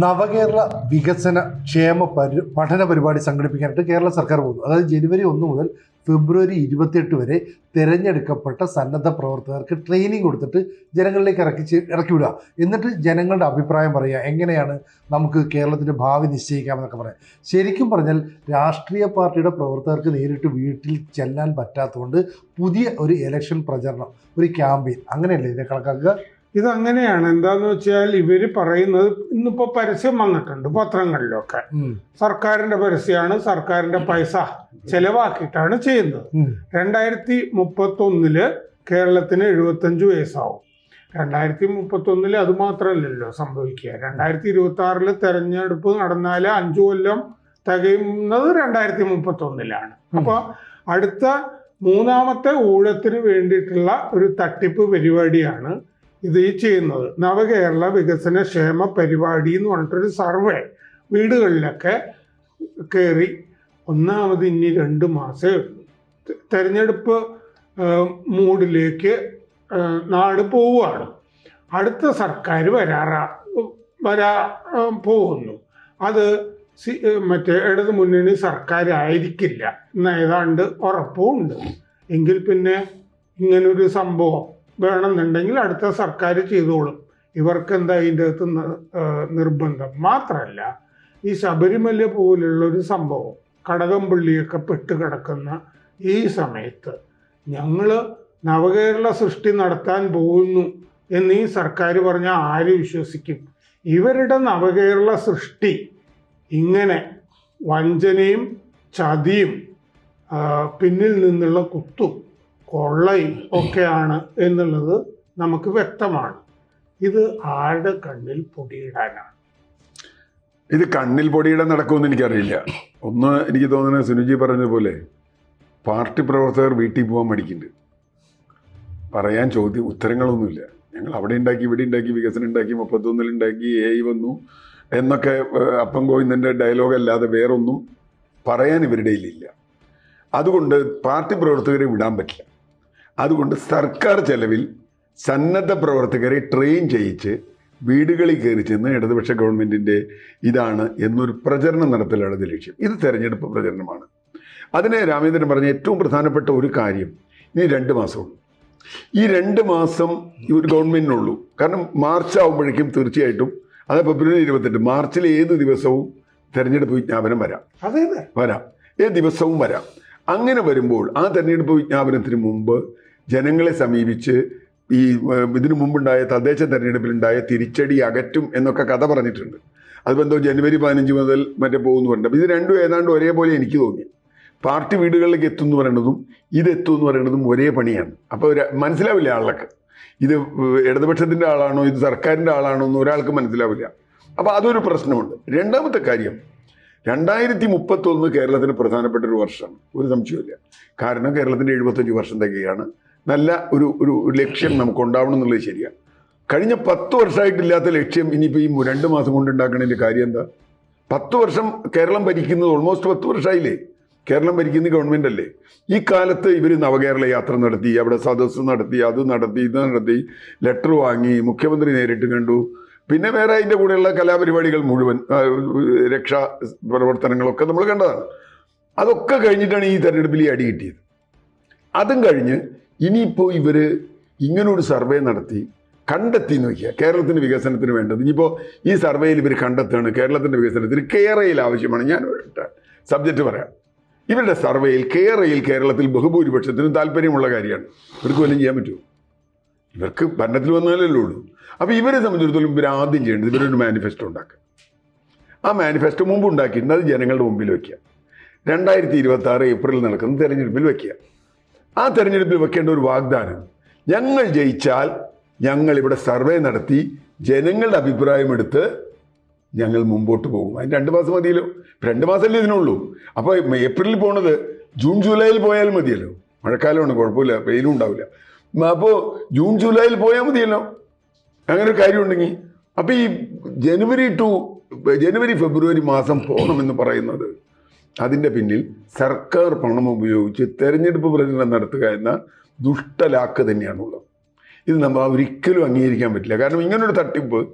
നവകേരള വികസന ക്ഷേമ പരി പഠന പരിപാടി സംഘടിപ്പിക്കാനായിട്ട് കേരള സർക്കാർ പോകുന്നു. അതായത് ജനുവരി ഒന്ന് മുതൽ ഫെബ്രുവരി ഇരുപത്തിയെട്ട് വരെ തിരഞ്ഞെടുക്കപ്പെട്ട സന്നദ്ധ പ്രവർത്തകർക്ക് ട്രെയിനിങ് കൊടുത്തിട്ട് ജനങ്ങളിലേക്ക് ഇറക്കി ഇറക്കി വിടുക. എന്നിട്ട് ജനങ്ങളുടെ അഭിപ്രായം പറയുക. എങ്ങനെയാണ് നമുക്ക് കേരളത്തിന്റെ ഭാവി നിശ്ചയിക്കാമെന്നൊക്കെ പറയാം. ശരിക്കും പറഞ്ഞാൽ രാഷ്ട്രീയ പാർട്ടിയുടെ പ്രവർത്തകർക്ക് നേരിട്ട് വീട്ടിൽ ചെല്ലാൻ പറ്റാത്തതുകൊണ്ട് പുതിയ ഒരു ഇലക്ഷൻ പ്രചരണം ഒരു ക്യാമ്പയിൻ അങ്ങനെയല്ലേ ഇതിനെ കണക്കാക്കുക? ഇതങ്ങനെയാണ്. എന്താന്ന് വെച്ചാൽ ഇവർ പറയുന്നത് ഇന്നിപ്പോ പരസ്യം വന്നിട്ടുണ്ട് പത്രങ്ങളിലൊക്കെ. സർക്കാരിന്റെ പരസ്യമാണ് സർക്കാരിന്റെ പൈസ ചെലവാക്കിയിട്ടാണ് ചെയ്യുന്നത്. രണ്ടായിരത്തി മുപ്പത്തി ഒന്നിൽ കേരളത്തിന് എഴുപത്തഞ്ച് വയസ്സാവും. രണ്ടായിരത്തി മുപ്പത്തി ഒന്നിൽ അത് മാത്രമല്ലല്ലോ സംഭവിക്കുക. രണ്ടായിരത്തി ഇരുപത്തി ആറിൽ തെരഞ്ഞെടുപ്പ് നടന്നാൽ അഞ്ചു കൊല്ലം തികയുന്നത് രണ്ടായിരത്തി മുപ്പത്തി ഒന്നിലാണ് അപ്പൊ അടുത്ത മൂന്നാമത്തെ ഊഴത്തിന് വേണ്ടിയിട്ടുള്ള ഒരു തട്ടിപ്പ് പരിപാടിയാണ് ഇത് ചെയ്യുന്നത്. നവകേരള വികസന ക്ഷേമ പരിപാടി എന്ന് പറഞ്ഞിട്ടൊരു സർവേ. വീടുകളിലൊക്കെ കയറി ഒന്നാമത് ഇനി രണ്ട് മാസമേ ഉള്ളൂ. തെരഞ്ഞെടുപ്പ് മൂഡിലേക്ക് നാട് പോവുകയാണ്. അടുത്ത സർക്കാർ വരാറാ വരാ പോകുന്നു. അത് സി മറ്റേ ഇടത് മുന്നണി സർക്കാരായിരിക്കില്ല. എന്ന് ഏതാണ്ട് ഉറപ്പുമുണ്ട് എങ്കിൽ പിന്നെ ഇങ്ങനൊരു സംഭവം വേണമെന്നുണ്ടെങ്കിൽ അടുത്ത സർക്കാർ ചെയ്തോളും. ഇവർക്ക് എന്താ അതിന്റെ അകത്ത് നിർബന്ധം? മാത്രമല്ല ഈ ശബരിമല പോലുള്ള ഒരു സംഭവം കടകംപള്ളിയൊക്കെ പെട്ട് കിടക്കുന്ന ഈ സമയത്ത് ഞങ്ങൾ നവകേരള സൃഷ്ടി നടത്താൻ പോകുന്നു എന്ന് ഈ സർക്കാർ പറഞ്ഞാൽ ആര് വിശ്വസിക്കും? ഇവരുടെ നവകേരള സൃഷ്ടി ഇങ്ങനെ വഞ്ചനയും ചതിയും പിന്നിൽ നിന്നുള്ള കുത്തും. കൊള്ളയും ഒക്കെയാണ് എന്നുള്ളത് നമുക്ക് വ്യക്തമാണ്. ഇത് ആരുടെ കണ്ണിൽ പൊടിയിടാനാണ്? ഇത് കണ്ണിൽ പൊടിയിടാൻ നടക്കുമെന്ന് എനിക്കറിയില്ല. ഒന്ന് എനിക്ക് തോന്നുന്നത് സുനുജി പറഞ്ഞതുപോലെ പാർട്ടി പ്രവർത്തകർ വീട്ടിൽ പോകാൻ മടിക്കുന്നുണ്ട്. പറയാൻ ചോദ്യം ഉത്തരങ്ങളൊന്നുമില്ല. ഞങ്ങൾ അവിടെ ഉണ്ടാക്കി ഇവിടെ ഉണ്ടാക്കി വികസനം ഉണ്ടാക്കി മുപ്പത്തൊന്നിൽ ഉണ്ടാക്കി എ വന്നു എന്നൊക്കെ അപ്പം ഗോവിന്ദന്റെ ഡയലോഗ് അല്ലാതെ വേറൊന്നും പറയാൻ ഇവരുടെ ഇല്ല. അതുകൊണ്ട് പാർട്ടി പ്രവർത്തകരെ വിടാൻ പറ്റില്ല. അതുകൊണ്ട് സർക്കാർ ചെലവിൽ സന്നദ്ധ പ്രവർത്തകരെ ട്രെയിൻ ചെയ്യിച്ച് വീടുകളിൽ കയറി ചെന്ന് ഇടതുപക്ഷ ഗവൺമെന്റിന്റെ ഇതാണ് എന്നൊരു പ്രചരണം നടത്തലാണ് ഇത് ലക്ഷ്യം. ഇത് തെരഞ്ഞെടുപ്പ് പ്രചരണമാണ്. അതിനെ രാമേന്ദ്രൻ പറഞ്ഞ ഏറ്റവും പ്രധാനപ്പെട്ട ഒരു കാര്യം ഇനി രണ്ട് മാസമുള്ളൂ. ഈ രണ്ട് മാസം ഈ ഒരു ഗവൺമെന്റിനുള്ളൂ കാരണം മാർച്ച് ആകുമ്പോഴേക്കും തീർച്ചയായിട്ടും അത് ഫെബ്രുവരി ഇരുപത്തെട്ട് മാർച്ചിലെ ഏത് ദിവസവും തെരഞ്ഞെടുപ്പ് വിജ്ഞാപനം വരാം. അതെ. വരാം. ഏത് ദിവസവും വരാം. അങ്ങനെ വരുമ്പോൾ ആ തെരഞ്ഞെടുപ്പ് വിജ്ഞാപനത്തിന് മുമ്പ് ജനങ്ങളെ സമീപിച്ച് ഈ ഇതിനു മുമ്പുണ്ടായ തദ്ദേശ തെരഞ്ഞെടുപ്പിലുണ്ടായ തിരിച്ചടി അകറ്റും എന്നൊക്കെ കഥ പറഞ്ഞിട്ടുണ്ട്. അതിപ്പോൾ എന്തോ ജനുവരി പതിനഞ്ച് മുതൽ മറ്റേ പോകുന്നു പറഞ്ഞിട്ട് ഇത് രണ്ടും ഏതാണ്ട് ഒരേപോലെ എനിക്ക് തോന്നി. പാർട്ടി വീടുകളിലേക്ക് എത്തും എന്ന് പറയുന്നതും ഇതെത്തും എന്ന് പറയുന്നതും ഒരേ പണിയാണ്. അപ്പോൾ മനസ്സിലാവില്ല ആളൊക്കെ ഇത് ഇടതുപക്ഷത്തിന്റെ ആളാണോ ഇത് സർക്കാരിന്റെ ആളാണോ എന്ന് ഒരാൾക്ക് മനസ്സിലാവില്ല. അപ്പോൾ അതൊരു പ്രശ്നമുണ്ട്. രണ്ടാമത്തെ കാര്യം രണ്ടായിരത്തി മുപ്പത്തൊന്ന് കേരളത്തിന് പ്രധാനപ്പെട്ട ഒരു വർഷമാണ് ഒരു സംശയമില്ല കാരണം കേരളത്തിന്റെ എഴുപത്തഞ്ച് വർഷം തികയാണ്. നല്ല ഒരു ഒരു ലക്ഷ്യം നമുക്ക് ഉണ്ടാവണം എന്നുള്ളത് ശരിയാണ് കഴിഞ്ഞ പത്ത് വർഷമായിട്ടില്ലാത്ത ലക്ഷ്യം ഇനിയിപ്പോൾ ഈ രണ്ട് മാസം കൊണ്ട് ഉണ്ടാക്കണതിന്റെ കാര്യം എന്താ? പത്ത് വർഷം കേരളം ഭരിക്കുന്നത് ഓൾമോസ്റ്റ് പത്ത് വർഷമായില്ലേ? കേരളം ഭരിക്കുന്ന ഗവൺമെന്റ് അല്ലേ? ഈ കാലത്ത് ഇവർ നവകേരള യാത്ര നടത്തി അവിടെ സദസ്സ് നടത്തി അത് നടത്തി ഇത് നടത്തി ലെറ്റർ വാങ്ങി മുഖ്യമന്ത്രി നേരിട്ട് കണ്ടു. പിന്നെ വേറെ അതിന്റെ കൂടെയുള്ള കലാപരിപാടികൾ മുഴുവൻ രക്ഷാ പ്രവർത്തനങ്ങളൊക്കെ നമ്മൾ കണ്ടതാണ്. അതൊക്കെ കഴിഞ്ഞിട്ടാണ് ഈ തെരഞ്ഞെടുപ്പിൽ ഈ അടി കിട്ടിയത്. അതും കഴിഞ്ഞ് ഇനിയിപ്പോൾ ഇവർ ഇങ്ങനൊരു സർവേ നടത്തി കണ്ടെത്തി നോക്കിയ കേരളത്തിന്റെ വികസനത്തിന് വേണ്ടത്. ഇനിയിപ്പോൾ ഈ സർവേയിൽ ഇവർ കണ്ടെത്തുകയാണ്. കേരളത്തിന്റെ വികസനത്തിന് കേരളയിൽ ആവശ്യമാണ്. ഞാൻ സബ്ജക്റ്റ് പറയാം. ഇവരുടെ സർവേയിൽ കേരളയിൽ കേരളത്തിൽ ബഹുഭൂരിപക്ഷത്തിനും താല്പര്യമുള്ള കാര്യമാണ്. ഇവർക്ക് വല്ലതും ചെയ്യാൻ പറ്റുമോ? ഇവർക്ക് ഭരണത്തിൽ വന്നാലല്ലേ ഉള്ളൂ. അപ്പോൾ ഇവരെ സംബന്ധിച്ചിടത്തോളം ഇവർ ആദ്യം ചെയ്യേണ്ടത് ഇവരൊരു മാനിഫെസ്റ്റോ ഉണ്ടാക്കുക. ആ മാനിഫെസ്റ്റോ മുമ്പ് ഉണ്ടാക്കിയിട്ടുണ്ട്. അത് ജനങ്ങളുടെ മുമ്പിൽ വയ്ക്കുക. രണ്ടായിരത്തി ഇരുപത്തി ആറ് ഏപ്രിലിൽ നടക്കുന്ന തെരഞ്ഞെടുപ്പിൽ വയ്ക്കുക. ആ തെരഞ്ഞെടുപ്പിൽ വെക്കേണ്ട ഒരു വാഗ്ദാനം. ഞങ്ങൾ ജയിച്ചാൽ ഞങ്ങൾ ഇവിടെ സർവേ നടത്തി ജനങ്ങളുടെ അഭിപ്രായം എടുത്ത് ഞങ്ങൾ മുമ്പോട്ട് പോകും. അതിന് രണ്ട് മാസം മതിയല്ലോ. രണ്ട് മാസമല്ലേ ഇതിനുള്ളൂ. അപ്പോൾ ഏപ്രിലിൽ പോണത് ജൂൺ ജൂലൈയിൽ പോയാൽ മതിയല്ലോ. മഴക്കാലമാണ് കുഴപ്പമില്ല വെയിലും ഉണ്ടാവില്ല. അപ്പോൾ ജൂൺ ജൂലൈയിൽ പോയാൽ മതിയല്ലോ. അങ്ങനെ ഒരു കാര്യമുണ്ടെങ്കിൽ. അപ്പോൾ ഈ ജനുവരി ടു ജനുവരി ഫെബ്രുവരി മാസം പോകണമെന്ന് പറയുന്നത് അതിന്റെ പിന്നിൽ സർക്കാർ പണം ഉപയോഗിച്ച് തെരഞ്ഞെടുപ്പ് പ്രചരണം നടത്തുക എന്ന ദുഷ്ടലാക്ക് തന്നെയാണുള്ളത്. ഇത് നമ്മൾ ഒരിക്കലും അംഗീകരിക്കാൻ പറ്റില്ല. കാരണം ഇങ്ങനൊരു തട്ടിപ്പ്.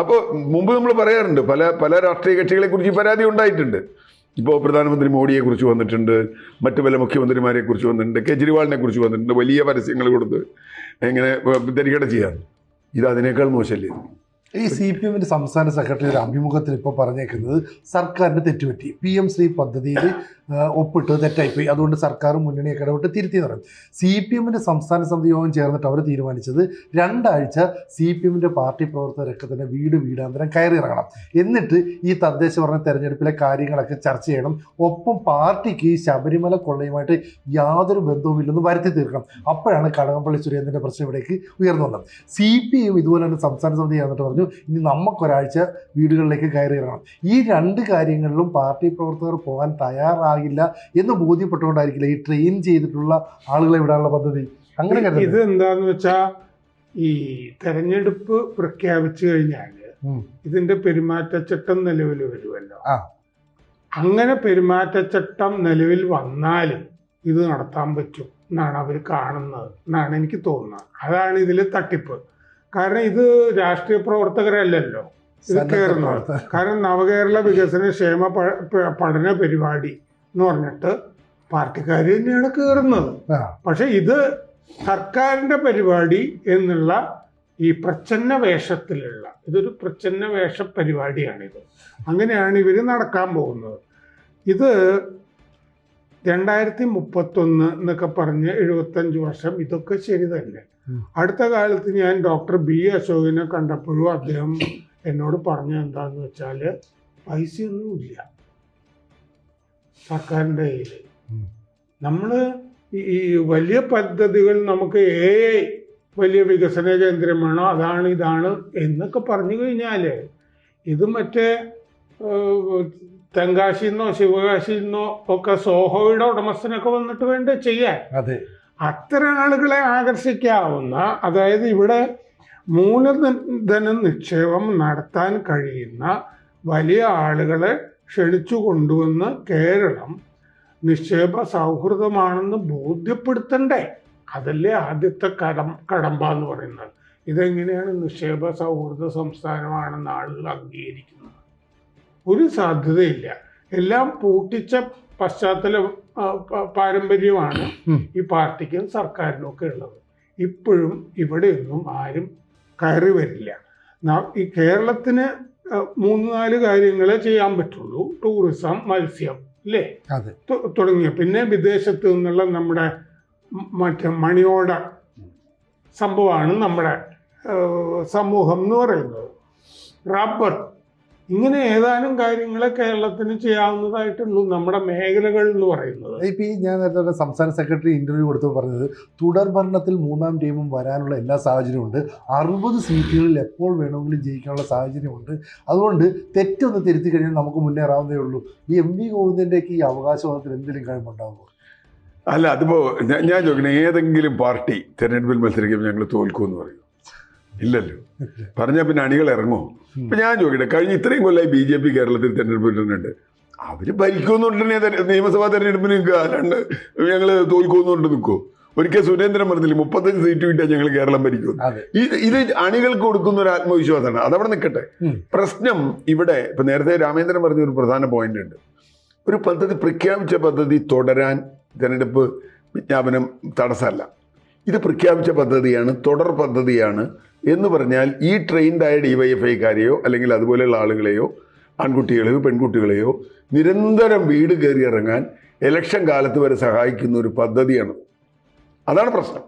അപ്പോൾ മുമ്പ് നമ്മൾ പറയാറുണ്ട് പല പല രാഷ്ട്രീയ കക്ഷികളെ കുറിച്ച് പരാതി ഉണ്ടായിട്ടുണ്ട്. ഇപ്പോൾ പ്രധാനമന്ത്രി മോഡിയെക്കുറിച്ച് വന്നിട്ടുണ്ട് മറ്റു പല മുഖ്യമന്ത്രിമാരെക്കുറിച്ച് വന്നിട്ടുണ്ട് കെജ്രിവാളിനെ കുറിച്ച് വന്നിട്ടുണ്ട് വലിയ പരസ്യങ്ങൾ കൊടുത്ത് എങ്ങനെ ധരികട ചെയ്യാൻ. ഇത് അതിനേക്കാൾ മോശമല്ലേ? ഈ സി പി എമ്മിന്റെ സംസ്ഥാന സെക്രട്ടറിയുടെ അഭിമുഖത്തിൽ ഇപ്പോൾ പറഞ്ഞേക്കുന്നത് സർക്കാരിന് തെറ്റുപറ്റി. പി എം ശ്രീ പദ്ധതിയിൽ ഒപ്പിട്ട് തെറ്റായിപ്പോയി. അതുകൊണ്ട് സർക്കാർ മുന്നണിയൊക്കെ ഇടപെട്ട് തിരുത്തി എന്ന് പറയും. സി പി എമ്മിന്റെ സംസ്ഥാന സമിതി യോഗം ചേർന്നിട്ട് അവർ തീരുമാനിച്ചത് രണ്ടാഴ്ച സി പി എമ്മിന്റെ പാർട്ടി പ്രവർത്തകരൊക്കെ തന്നെ വീട് വീടാന്തരം കയറിയിറങ്ങണം. എന്നിട്ട് ഈ തദ്ദേശ ഭരണ തെരഞ്ഞെടുപ്പിലെ കാര്യങ്ങളൊക്കെ ചർച്ച ചെയ്യണം. ഒപ്പം പാർട്ടിക്ക് ഈ ശബരിമല കൊള്ളയുമായിട്ട് യാതൊരു ബന്ധവുമില്ലെന്ന് വരുത്തി തീർക്കണം. അപ്പോഴാണ് കടകംപള്ളി സുരേന്ദ്രന്റെ പ്രശ്നം ഇവിടേക്ക് ഉയർന്നു വന്നത്. സി പി എം ഇതുപോലെ തന്നെ സംസ്ഥാന സമിതി ചേർന്നിട്ട് പറഞ്ഞു ഇനി നമുക്കൊരാഴ്ച വീടുകളിലേക്ക് കയറിയിറങ്ങണം. ഈ രണ്ട് കാര്യങ്ങളിലും പാർട്ടി പ്രവർത്തകർ പോകാൻ തയ്യാറാകില്ല എന്ന് ബോധ്യപ്പെട്ടുകൊണ്ടായിരിക്കില്ല ഈ ട്രെയിൻ ചെയ്തിട്ടുള്ള ആളുകളെ വിടാനുള്ള പദ്ധതി? അങ്ങനെ ഇത് എന്താന്ന് വെച്ചാ ഈ തെരഞ്ഞെടുപ്പ് പ്രഖ്യാപിച്ചു കഴിഞ്ഞാൽ ഇതിന്റെ പെരുമാറ്റച്ചട്ടം നിലവിൽ വരുമല്ലോ. അങ്ങനെ പെരുമാറ്റച്ചട്ടം നിലവിൽ വന്നാലും ഇത് നടത്താൻ പറ്റും എന്നാണ് അവർ കാണുന്നത് എന്നാണ് എനിക്ക് തോന്നുന്നത്. അതാണ് ഇതിൽ തട്ടിപ്പ്. കാരണം ഇത് രാഷ്ട്രീയ പ്രവർത്തകരല്ലല്ലോ. ഇത് കയറുന്നത് കാരണം നവകേരള വികസന ക്ഷേമ പഠന പരിപാടി എന്ന് പറഞ്ഞിട്ട് പാർട്ടിക്കാർ തന്നെയാണ് കയറുന്നത് പക്ഷെ ഇത് സർക്കാരിന്റെ പരിപാടി എന്നുള്ള ഈ പ്രച്ഛന്ന വേഷത്തിലുള്ള ഇതൊരു പ്രച്ഛന്ന വേഷ പരിപാടിയാണിത്. അങ്ങനെയാണ് ഇവർ നടക്കാൻ പോകുന്നത്. ഇത് രണ്ടായിരത്തി മുപ്പത്തൊന്ന് എന്നൊക്കെ പറഞ്ഞ് എഴുപത്തഞ്ച് വർഷം ഇതൊക്കെ ശരി തന്നെ. അടുത്ത കാലത്ത് ഞാൻ ഡോക്ടർ ബി അശോകിനെ കണ്ടപ്പോഴും അദ്ദേഹം എന്നോട് പറഞ്ഞ എന്താന്ന് വെച്ചാൽ പൈസയൊന്നുമില്ല. സർക്കാരിന്റെ കയ്യിൽ നമ്മൾ ഈ വലിയ പദ്ധതികൾ നമുക്ക് ഏ വലിയ വികസന കേന്ദ്രം വേണോ അതാണ് ഇതാണ് എന്നൊക്കെ പറഞ്ഞു കഴിഞ്ഞാൽ ഇത് മറ്റേ തെങ്കാശിയിൽ നിന്നോ ശിവകാശിയിൽ നിന്നോ ഒക്കെ സോഹോയുടെ ഉടമസ്ഥനൊക്കെ വന്നിട്ട് വേണ്ട ചെയ്യാൻ. അതെ. അത്തരം ആളുകളെ ആകർഷിക്കാവുന്ന അതായത് ഇവിടെ മൂലധന നിക്ഷേപം നടത്താൻ കഴിയുന്ന വലിയ ആളുകളെ ക്ഷണിച്ചു കൊണ്ടുവന്ന് കേരളം നിക്ഷേപ സൗഹൃദമാണെന്ന് ബോധ്യപ്പെടുത്തണ്ടേ? അതല്ലേ ആദ്യത്തെ കടം കടമ്പ എന്ന് പറയുന്നത്. ഇതെങ്ങനെയാണ് നിക്ഷേപ സൗഹൃദ സംസ്ഥാനമാണെന്ന് ആളുകൾ അംഗീകരിക്കുന്നത്? ഒരു സാധ്യതയില്ല. എല്ലാം പൂട്ടിച്ച പശ്ചാത്തല പാരമ്പര്യമാണ് ഈ പാർട്ടിക്കും സർക്കാരിനും ഒക്കെ ഉള്ളത്. ഇപ്പോഴും ഇവിടെയൊന്നും ആരും കയറി വരില്ല. ഈ കേരളത്തിന് മൂന്ന് നാല് കാര്യങ്ങളെ ചെയ്യാൻ പറ്റുള്ളൂ. ടൂറിസം മത്സ്യം അല്ലേ തുടങ്ങിയ. പിന്നെ വിദേശത്ത് നിന്നുള്ള നമ്മുടെ മറ്റേ മണിയോട സംഭവമാണ് നമ്മുടെ സമൂഹം എന്ന് പറയുന്നത്. റബ്ബർ. ഇങ്ങനെ ഏതാനും കാര്യങ്ങളെ കേരളത്തിന് ചെയ്യാവുന്നതായിട്ടുള്ളൂ നമ്മുടെ മേഖലകൾ എന്ന് പറയുന്നത്. ഇപ്പം ഈ ഞാൻ നേരത്തെ സംസ്ഥാന സെക്രട്ടറി ഇന്റർവ്യൂ കൊടുത്തു പറഞ്ഞത് തുടർ ഭരണത്തിൽ മൂന്നാം ടീമും വരാനുള്ള എല്ലാ സാഹചര്യമുണ്ട് അറുപത് സീറ്റുകളിൽ എപ്പോൾ വേണമെങ്കിലും ജയിക്കാനുള്ള സാഹചര്യമുണ്ട് അതുകൊണ്ട് തെറ്റൊന്ന് തിരുത്തി കഴിഞ്ഞാൽ നമുക്ക് മുന്നേറാവുന്നേ ഉള്ളൂ. ഈ എം വി ഗോവിന്ദന്റെയൊക്കെ ഈ അവകാശവാദത്തിൽ എന്തെങ്കിലും കഴിവുണ്ടാകുമോ അല്ല അതിപ്പോ ഞാൻ ചോദിക്കുന്നത് ചോദിക്കണേ ഏതെങ്കിലും പാർട്ടി തെരഞ്ഞെടുപ്പിൽ മത്സരിക്കുമ്പോൾ ഞങ്ങൾ തോൽക്കുമെന്ന് പറയും. ഇല്ലല്ലോ. പറഞ്ഞാൽ പിന്നെ അണികൾ ഇറങ്ങുമോ ഇപ്പൊ ഞാൻ ചോദിക്കട്ടെ കഴിഞ്ഞ ഇത്രയും കൊല്ലമായി ബി ജെ പി കേരളത്തിൽ തെരഞ്ഞെടുപ്പ് വരുന്നുണ്ട് അവർ ഭരിക്കുന്നുണ്ടെങ്കിൽ നിയമസഭാ തെരഞ്ഞെടുപ്പിന് നിൽക്കുക അല്ലാണ്ട് ഞങ്ങൾ തോൽക്കുമെന്നുണ്ട് നിൽക്കുമോ ഒരിക്കൽ സുരേന്ദ്രൻ പറഞ്ഞില്ലേ മുപ്പത്തഞ്ച് സീറ്റ് കിട്ടിയാൽ ഞങ്ങൾ കേരളം ഭരിക്കും. ഇത് ഇത് അണികൾക്ക് കൊടുക്കുന്ന ഒരു ആത്മവിശ്വാസമാണ്. അതവിടെ നിൽക്കട്ടെ. പ്രശ്നം ഇവിടെ ഇപ്പൊ നേരത്തെ രാമേന്ദ്രൻ പറഞ്ഞ ഒരു പ്രധാന പോയിന്റ് ഉണ്ട്. ഒരു പദ്ധതി പ്രഖ്യാപിച്ച പദ്ധതി തുടരാൻ തെരഞ്ഞെടുപ്പ് വിജ്ഞാപനം തടസ്സമല്ല. ഇത് പ്രഖ്യാപിച്ച പദ്ധതിയാണ് തുടർ പദ്ധതിയാണ് എന്ന് പറഞ്ഞാൽ ഈ ട്രെയിൻഡായ ഡിവൈഎഫ്ഐക്കാരെയോ അല്ലെങ്കിൽ അതുപോലെയുള്ള ആളുകളെയോ ആൺകുട്ടികളെയോ പെൺകുട്ടികളെയോ നിരന്തരം വീട് കയറി ഇറങ്ങാൻ ഇലക്ഷൻ കാലത്ത് വരെ സഹായിക്കുന്ന ഒരു പദ്ധതിയാണ്. അതാണ് പ്രശ്നം.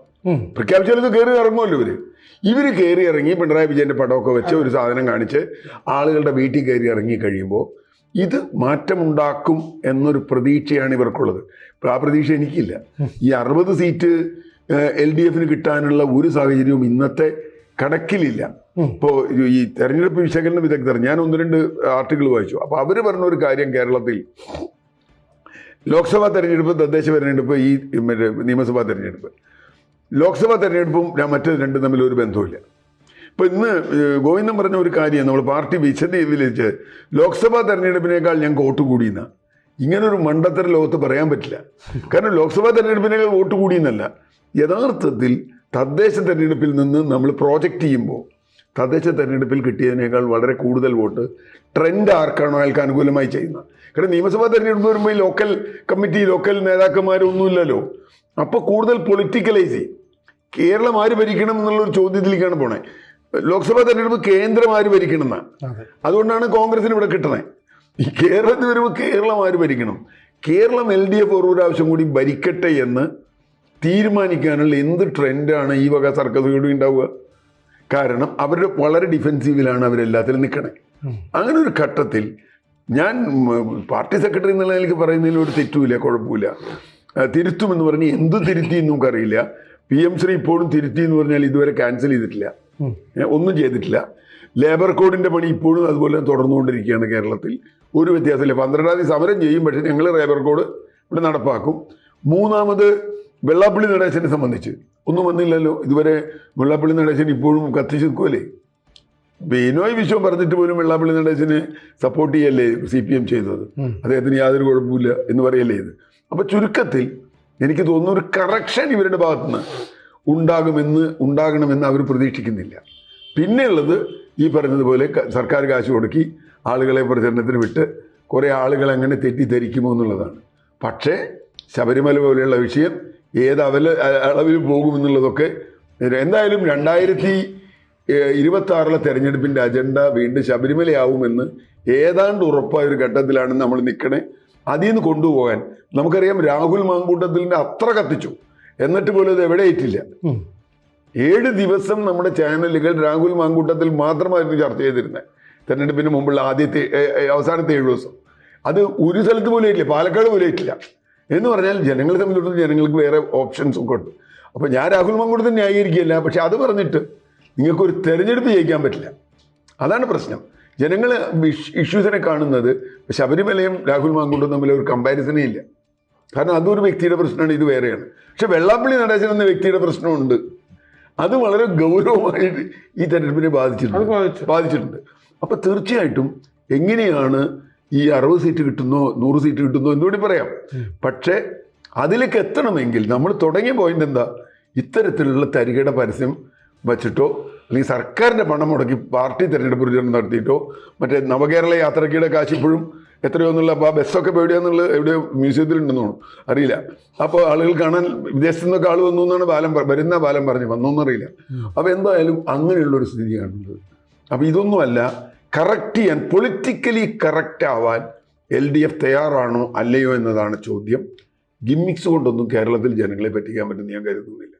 പ്രഖ്യാപിച്ചാലും കയറി ഇറങ്ങുമല്ലോ ഇവർ. ഇവർ കയറി ഇറങ്ങി പിണറായി വിജയന്റെ പടമൊക്കെ വെച്ച് ഒരു സാധനം കാണിച്ച് ആളുകളുടെ വീട്ടിൽ കയറി ഇറങ്ങി കഴിയുമ്പോൾ ഇത് മാറ്റമുണ്ടാക്കും എന്നൊരു പ്രതീക്ഷയാണ് ഇവർക്കുള്ളത്. ആ പ്രതീക്ഷ എനിക്കില്ല. ഈ അറുപത് സീറ്റ് എൽ ഡി എഫിന് കിട്ടാനുള്ള ഒരു സാഹചര്യവും ഇന്നത്തെ കണക്കിലില്ല. ഇപ്പോ ഇപ്പോൾ ഈ തെരഞ്ഞെടുപ്പ് വിശകലന വിദഗ്ധർ ഞാൻ ഒന്ന് രണ്ട് ആർട്ടിക്കിൾ വായിച്ചു. അപ്പോൾ അവർ പറഞ്ഞ ഒരു കാര്യം കേരളത്തിൽ. ലോക്സഭാ തെരഞ്ഞെടുപ്പ് തദ്ദേശ തെരഞ്ഞെടുപ്പ് ഈ മറ്റേ നിയമസഭാ തെരഞ്ഞെടുപ്പ്. ലോക്സഭാ തെരഞ്ഞെടുപ്പും മറ്റു രണ്ടും തമ്മിൽ ഒരു ബന്ധവുമില്ല. ഇപ്പൊ ഇന്ന് ഗോവിന്ദൻ പറഞ്ഞ ഒരു കാര്യം നമ്മൾ പാർട്ടി വിശദീകരിച്ച് ലോക്സഭാ തെരഞ്ഞെടുപ്പിനേക്കാൾ ഞങ്ങൾക്ക് വോട്ട് കൂടിയെന്ന. ഇങ്ങനൊരു മണ്ടത്തര ലോകത്ത് പറയാൻ പറ്റില്ല. കാരണം ലോക്സഭാ തെരഞ്ഞെടുപ്പിനേക്കാൾ വോട്ട് കൂടിയെന്നല്ല. യഥാർത്ഥത്തിൽ തദ്ദേശ തെരഞ്ഞെടുപ്പിൽ നിന്ന് നമ്മൾ പ്രോജക്റ്റ് ചെയ്യുമ്പോൾ തദ്ദേശ തെരഞ്ഞെടുപ്പിൽ കിട്ടിയതിനേക്കാൾ വളരെ കൂടുതൽ വോട്ട് ട്രെൻഡ് ആർക്കാണോ അയാൾക്ക് അനുകൂലമായി ചെയ്യുന്നത്? കാരണം നിയമസഭാ തെരഞ്ഞെടുപ്പ് വരുമ്പോൾ ഈ ലോക്കൽ കമ്മിറ്റി ലോക്കൽ നേതാക്കന്മാരൊന്നുമില്ലല്ലോ. അപ്പോൾ കൂടുതൽ പൊളിറ്റിക്കലൈസ് ചെയ്യും. കേരളം ആര് ഭരിക്കണം എന്നുള്ളൊരു ചോദ്യത്തിലേക്കാണ് പോണേ. ലോക്സഭാ തെരഞ്ഞെടുപ്പ് കേന്ദ്രം ആര് ഭരിക്കണം എന്നാണ് അതുകൊണ്ടാണ് കോൺഗ്രസിന് ഇവിടെ കിട്ടണേ. ഈ കേരളത്തിൽ വരുമ്പോൾ കേരളം ആര് ഭരിക്കണം? കേരളം എൽ ഡി എഫ് ഒരു പ്രാവശ്യം കൂടി ഭരിക്കട്ടെ എന്ന് തീരുമാനിക്കാനുള്ള എന്ത് ട്രെൻഡാണ് ഈ വക സർക്കസുകൂടി ഉണ്ടാവുക? കാരണം അവർ വളരെ ഡിഫെൻസീവിലാണ് അവരെല്ലാത്തിലും നിൽക്കണേ അങ്ങനെ ഒരു ഘട്ടത്തിൽ ഞാൻ പാർട്ടി സെക്രട്ടറി എന്നുള്ള എനിക്ക് പറയുന്നതിൽ ഒരു തെറ്റുമില്ല കുഴപ്പമില്ല തിരുത്തുമെന്ന് പറഞ്ഞ് എന്ത് തിരുത്തി എന്ന് നമുക്കറിയില്ല. പി എം ശ്രീ ഇപ്പോഴും തിരുത്തി എന്ന് പറഞ്ഞാൽ ഇതുവരെ ക്യാൻസൽ ചെയ്തിട്ടില്ല. ഒന്നും ചെയ്തിട്ടില്ല. ലേബർ കോഡിന്റെ പണി ഇപ്പോഴും അതുപോലെ തുടർന്നുകൊണ്ടിരിക്കുകയാണ് കേരളത്തിൽ. ഒരു വ്യത്യാസമില്ല. പന്ത്രണ്ടാം തീയതി സമരം ചെയ്യും പക്ഷേ ഞങ്ങൾ ലേബർ കോഡ് ഇവിടെ നടപ്പാക്കും. മൂന്നാമത് വെള്ളാപ്പള്ളി നടേശനെ സംബന്ധിച്ച്. ഒന്നും വന്നില്ലല്ലോ. ഇതുവരെ വെള്ളാപ്പള്ളി നടേശൻ ഇപ്പോഴും കത്തിച്ച് നിൽക്കുമല്ലേ ബിനോയ് വിശ്വം പറഞ്ഞിട്ട് പോലും വെള്ളാപ്പള്ളി നടേശന് സപ്പോർട്ട് ചെയ്യല്ലേ സി പി എം ചെയ്തത്. അദ്ദേഹത്തിന് യാതൊരു കുഴപ്പമില്ല എന്ന് പറയല്ലേ ഇത്? അപ്പൊ ചുരുക്കത്തിൽ എനിക്ക് തോന്നുന്നു ഒരു കറക്ഷൻ ഇവരുടെ ഭാഗത്തുനിന്ന് ഉണ്ടാകുമെന്ന് ഉണ്ടാകണമെന്ന് അവർ പ്രതീക്ഷിക്കുന്നില്ല. പിന്നെയുള്ളത് ഈ പറഞ്ഞതുപോലെ സർക്കാർ കാശ് കൊടുക്കി ആളുകളെ പ്രചരണത്തിന് വിട്ട് കുറേ ആളുകൾ അങ്ങനെ തെറ്റിദ്ധരിക്കുമോ എന്നുള്ളതാണ്. പക്ഷേ ശബരിമല പോലെയുള്ള വിഷയം ഏത് അവല അളവിൽ പോകുമെന്നുള്ളതൊക്കെ എന്തായാലും രണ്ടായിരത്തി ഇരുപത്തി ആറിലെ തെരഞ്ഞെടുപ്പിന്റെ അജണ്ട വീണ്ടും ശബരിമലയാവുമെന്ന് ഏതാണ്ട് ഉറപ്പായ ഒരു ഘട്ടത്തിലാണ് നമ്മൾ നിൽക്കണേ. അതിൽ നിന്ന് കൊണ്ടുപോകാൻ നമുക്കറിയാം രാഹുൽ മാങ്കൂട്ടത്തിലിന്റെ അത്ര കത്തിച്ചു. എന്നിട്ട് പോലും അത് എവിടെ ആയിട്ടില്ല ഏഴ് ദിവസം നമ്മുടെ ചാനലുകൾ രാഹുൽ മാങ്കൂട്ടത്തിൽ മാത്രമായിരുന്നു ചർച്ച ചെയ്തിരുന്നത്. തെരഞ്ഞെടുപ്പിന് മുമ്പുള്ള ആദ്യത്തെ അവസാനത്തെ ഏഴ് ദിവസം. അത് ഒരു സ്ഥലത്ത് പോലും ആയിട്ടില്ല പാലക്കാട് പോലും ഇട്ടില്ല എന്ന് പറഞ്ഞാൽ ജനങ്ങൾ തമ്മിലുള്ള ജനങ്ങൾക്ക് വേറെ ഓപ്ഷൻസ് ഒക്കെ ഉണ്ട്. അപ്പോൾ ഞാൻ രാഹുൽ മാങ്കൂട്ടത്തിൽ ന്യായീകരിക്കുകയല്ല പക്ഷെ അത് പറഞ്ഞിട്ട് നിങ്ങൾക്കൊരു തെരഞ്ഞെടുപ്പ് ജയിക്കാൻ പറ്റില്ല. അതാണ് പ്രശ്നം. ജനങ്ങൾ ഇഷ്യൂസിനെ കാണുന്നത് ശബരിമലയും രാഹുൽ മാങ്കുണ്ടും തമ്മിൽ ഒരു കമ്പാരിസനേ ഇല്ല. കാരണം അതൊരു വ്യക്തിയുടെ പ്രശ്നമാണ് ഇത് വേറെയാണ്. പക്ഷെ വെള്ളാപ്പള്ളി നടേശൻ എന്ന വ്യക്തിയുടെ പ്രശ്നമുണ്ട്. അത് വളരെ ഗൗരവമായിട്ട് ഈ തെരഞ്ഞെടുപ്പിനെ ബാധിച്ചിട്ടുണ്ട്. ബാധിച്ചു. ബാധിച്ചിട്ടുണ്ട്. അപ്പൊ തീർച്ചയായിട്ടും എങ്ങനെയാണ് ഈ അറുപത് സീറ്റ് കിട്ടുന്നോ നൂറ് സീറ്റ് കിട്ടുന്നോ എന്നുകൂടി പറയാം. പക്ഷേ അതിലേക്ക് എത്തണമെങ്കിൽ നമ്മൾ തുടങ്ങിയ പോയിന്റ് എന്താ? ഇത്തരത്തിലുള്ള തരികയുടെ പരസ്യം വച്ചിട്ടോ അല്ലെങ്കിൽ സർക്കാരിന്റെ പണം മുടക്കി പാർട്ടി തിരഞ്ഞെടുപ്പ് പ്രചരണം നടത്തിയിട്ടോ മറ്റേ നവകേരള യാത്രക്കിടെ കാശ് ഇപ്പോഴും എത്രയോ എന്നുള്ള അപ്പോൾ ആ ബസ്സൊക്കെ ഇപ്പോൾ എവിടെയാണെന്നുള്ളത് എവിടെയോ മ്യൂസിയത്തിലുണ്ടെന്ന് തോന്നുന്നു. അറിയില്ല. അപ്പോൾ ആളുകൾ കാണാൻ വിദേശത്തു നിന്നൊക്കെ ആൾ വന്നു എന്നാണ് ബാലം വരുന്ന ബാലം പറഞ്ഞു വന്നോന്നറിയില്ല അപ്പോൾ എന്തായാലും അങ്ങനെയുള്ളൊരു സ്ഥിതിയാണുള്ളത് അപ്പോൾ ഇതൊന്നുമല്ല കറക്റ്റ് ചെയ്യാൻ പൊളിറ്റിക്കലി കറക്റ്റ് ആവാൻ എൽ ഡി എഫ് തയ്യാറാണോ അല്ലയോ എന്നതാണ് ചോദ്യം. ഗിമ്മിക്സ് കൊണ്ടൊന്നും കേരളത്തിൽ ജനങ്ങളെ പറ്റിക്കാൻ പറ്റുമെന്ന് ഞാൻ കരുതുന്നില്ല.